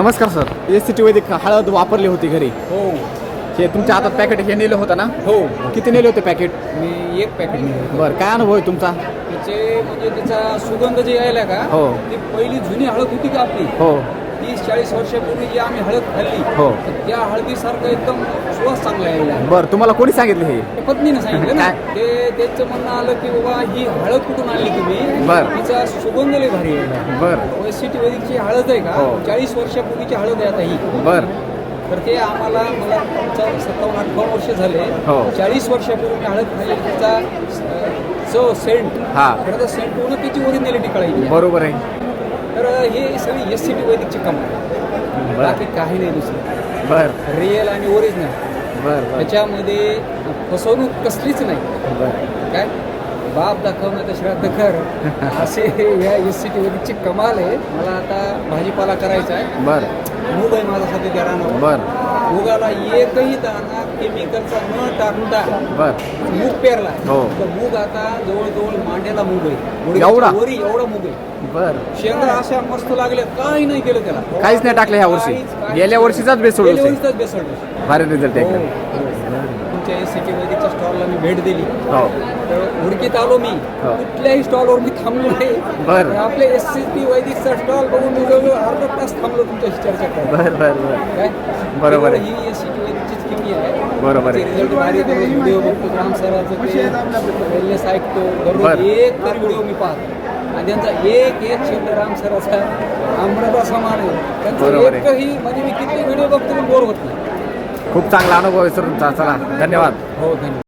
नमस्कार sir. S C T वैदिक हळद वापरली होती घरी. हो. हे तुमच्या हातात पॅकेट हे नेलं होतं ना? हो. किती नेले होते पॅकेट मी एक पॅकेट नेलं बरं काय अनुभव आहे तुमचा? त्याचे म्हणजे त्याचा सुगंध जे यायला का हो. ती पहिली जुनी हळद होती का आपली? हो. तीस चाळीस वर्षापूर्वी जी आम्ही हळद खाल्ली हो. त्या हळदीसारखं एकदम सुवास चांगला यायला बरं तुम्हाला कोणी सांगितलं हे? पत्नीनं सांगितलं ना. काय? ते त्यांचं म्हणणं आलं की बाबा ही हळद कुठून आणली तुम्ही? बरं. तिचा सुगंध लय भारी यायला बरं. सिटी वैदिकची हळद आहे का? हो. चाळीस वर्षापूर्वीची हळद आहे आता ही. बरं. तर ते आम्हाला मला तुमचं सत्तावन्न अठ्ठावन्न वर्ष झाले. हो. चाळीस वर्षापूर्वी मी हळद खाल्ली. त्याचा अं, चव सेंट हा. खरं तर सेंट होणं त्याची ओरिजिनॅलिटी कळायची. बरोबर आहे. तर हे सगळी एस सी टी वैदिकची कमाल बाकी काही नाही दुसरं. बरं. रिअल आणि ओरिजिनल बरं त्याच्यामध्ये फसवणूक कसलीच नाही. बरं. काय? बाप दाखवणं तर श्राद्ध कर. असे ह्या एस सी टी वैदिकची कमाल आहे. मला आता भाजीपाला करायचा आहे. बरं. मूग आहे माझा सध्या त्या रानावर. बरं. मुगाला एकही दाणा केमिकलचा न टाकता बरं मूग पेरला हो. तर मूग आता जवळजवळ मांड्याला मूग आहे एवढा? वरी एवढा मूग आहे बरं शेंगा अशा मस्त लागल्या काही नाही केलं त्याला काहीच नाही टाकलं ह्या वर्षी काहीच- काहीच गेल्या. वर्षीचाच बेसोड गेल्या होते वर्षीचाच बेसोड होते. भारी रिझल्ट हो, आहे हो. तुमच्या एस सी टी वैदिकच्या स्टॉलला मी भेट दिली. हो. तर हुडकीत आलो मी. हो. कुठल्याही स्टॉलवर मी थांबलो नाही. आपले एस सी टी वैदिकचा स्टॉल बघून मी जवळ अर्धा तास थांबलो तुमच्याशी चर्चा करत बरोबर आहे. ही एस सी टी वैदिकचीच किमी आहे. बरोबर आहे. रिझल्ट भारी व्हिडिओ बघतो राम सराचं ते वेलनेस ऐकतो. दररोज. एक तरी व्हिडिओ मी पाहतो. आणि त्यांचा एक एक शब्द राम सराचा अमृता समान आहे. त्यांचा. एकही म्हणजे मी किती व्हिडिओ बघतो बोर होत नाही. खूप चांगला अनुभव आहे सर तुमचा. चला धन्यवाद. हो धन्यवाद.